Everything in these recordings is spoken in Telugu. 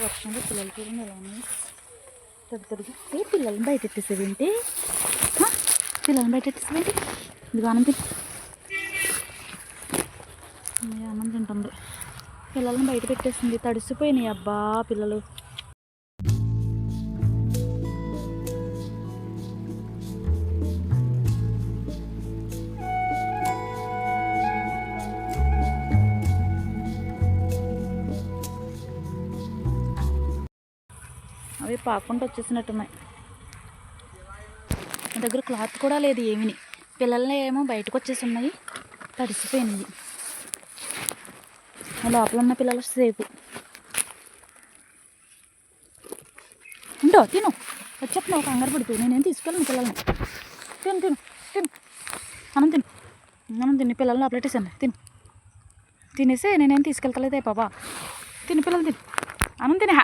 వర్షంలో పిల్లలు చూడండి ఎలా ఉన్నాయి తడి ఏ పిల్లల్ని బయట ఎట్టేసేదేంటి హ? పిల్లల్ని బయట ఎట్టేసేదేంటి ఇది అన్నం తిని. అమ్మయ్య, అన్నం తింటుంది. పిల్లల్ని బయట పెట్టేసింది. తడిసిపోయినాయి అబ్బా పిల్లలు. పాకుండా వచ్చేసినట్టున్నాయి నా దగ్గర క్లాత్ కూడా లేదు ఏమిని. పిల్లల్ని ఏమో బయటకు వచ్చేసి ఉన్నాయి తడిసిపోయింది ఆ లోపల ఉన్న పిల్లలు సేపు. ఉండో తిను. వచ్చేస్తున్నావు కంగారు పడిపోయి నేనేం తీసుకెళ్ళను పిల్లల్ని. తిను తిను తిను. మనం తిను. మనం తిని. పిల్లల్ని లోపలెట్టేసాను తిను. తినేసి నేనేం తీసుకెళ్తలేదే బాబా. తిని పిల్లలు తిను. అనం తినే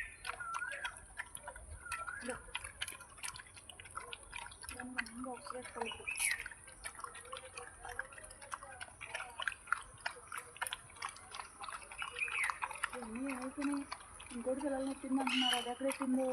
దాన్ని మనం బాక్స్ ఇంకోటి పిల్లల్ని ఎత్తింది అంటున్నారు అది ఎక్కడ ఎత్తిందో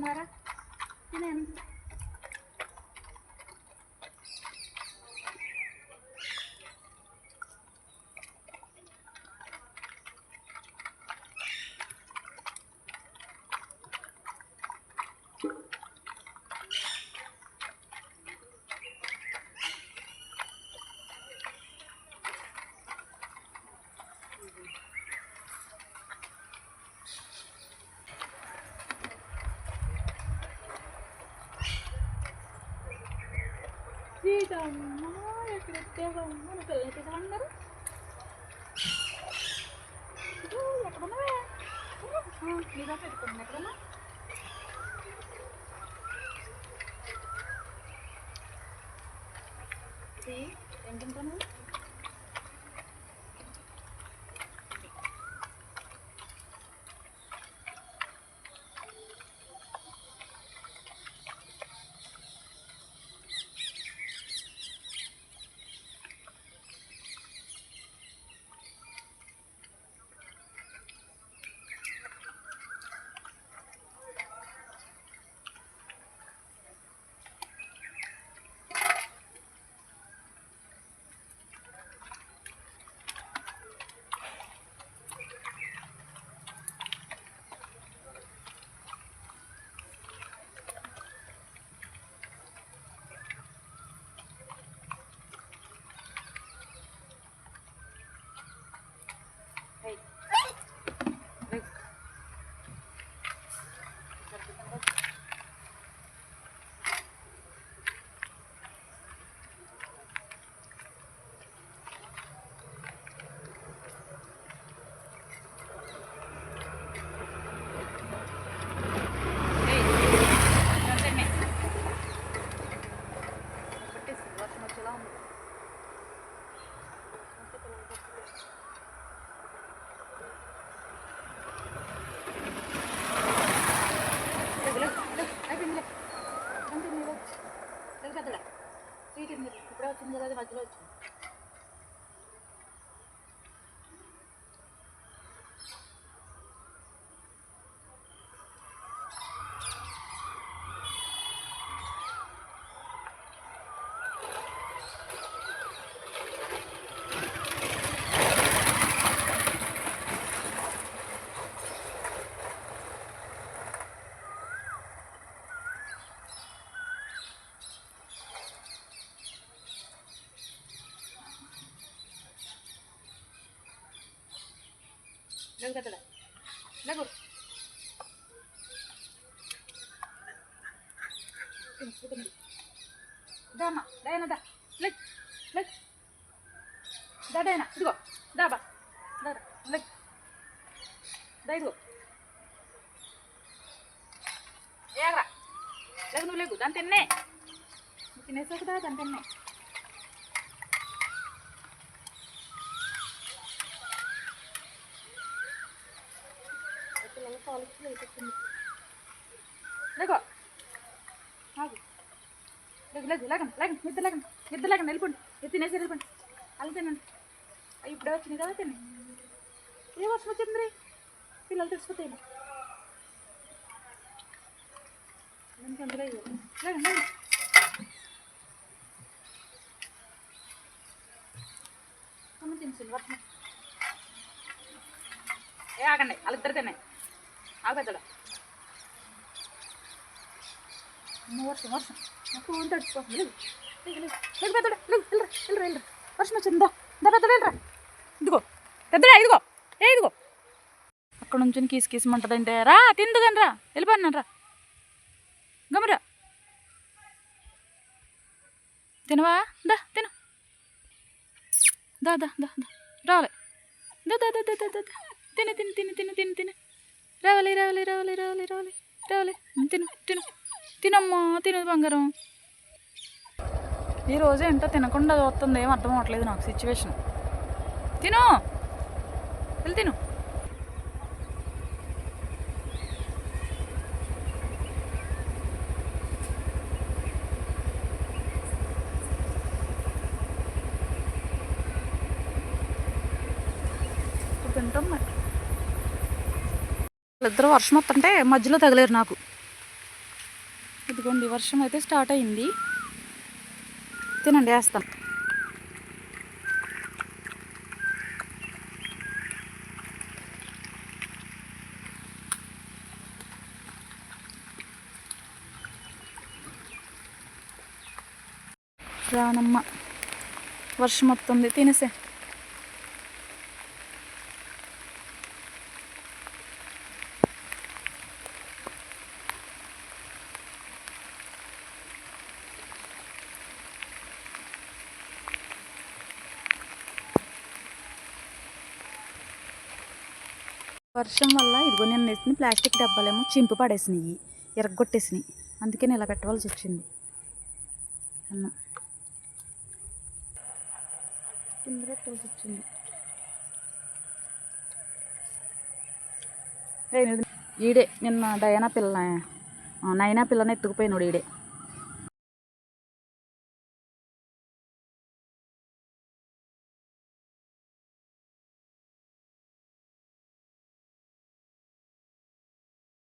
తినారా తినేను సీతమ్మ ఎక్కడ ఎత్తేవమ్మ నువ్వు పిల్లలు ఎత్తేసామన్నారు ఎక్కడున్నావే నీదా ఎక్కడన్నా తింటాను లేవు కదా డైనా దా లెగ్ లెగ్ దా. డైనా ఇదిగో. దాబా దా లెగ్ దా ఇదిగో. ఏరా. లేవు నువ్వు లేవు దాని తిన్నే. నువ్వు తినేసావు దాని తిన్నే. లేకో. ఆగు. లేదు లేదు లేకండి లేకండి నిద్ర లేకండి నిద్ర లేకండి వెళ్ళిపోండి. ఇది తినేసి వెళ్ళిపోండి. అలా తినండి. అవి ఇప్పుడే వచ్చింది కదా తిని ఏ వర్షం వచ్చింది? రే పిల్లలు తెచ్చిపోతాయి లేకండి లేకండి. వర్షం. ఏ ఆగండి వాళ్ళిద్దరు తిన్నాయి ఆగద్దా వర్షం వర్షం. నాకు ఫోన్ తడిచిపోతుంది లేదు లేదు పెద్దడా లేదు వెళ్ళరా వెళ్ళరా వెళ్ళరా వర్షం వచ్చిందా దా పెద్దడా వెళ్ళరా. ఇదిగో. పెద్దడా ఇదిగో. ఏ ఇదిగో. అక్కడ నుంచి కీసు కీసమంటదంటే రా తిందుగని రా. వెళ్ళిపోయినాను రా. గమరా తినవా? దా తిను. దా దా దా దా. రావాలి దా దా దా దా దా దా. తిని తిని తిని తిని తిని తిను. రావాలి రావాలి రావాలి రావాలి రావాలి రావాలి. తిను తిను. తినమ్మా తినదు బంగారం. ఈరోజు ఎంత తినకుండా చూస్తుంది ఏం అర్థం అవ్వట్లేదు నాకు సిచ్యువేషన్ తిను. వెళ్ళి తిను. తింటాం మరి. ఇద్దరు వర్షం వస్తుంటే మధ్యలో తగిలేరు నాకు. ఇదిగోండి వర్షం అయితే స్టార్ట్ అయింది. తినండి వేస్తాం. రానమ్మ వర్షం వస్తుంది తినేసే. వర్షం వల్ల ఇదిగో నేను వేసిన ప్లాస్టిక్ డబ్బాలేమో చింపు పడేసినాయి ఎరగొట్టేసినాయి. అందుకే నేను ఇలా పెట్టవలసి వచ్చింది. అన్నం కింద పెట్టవలసి వచ్చింది. ఈడే నిన్న డయానా పిల్ల నైనా పిల్లని ఎత్తుకుపోయినాడు ఈడే.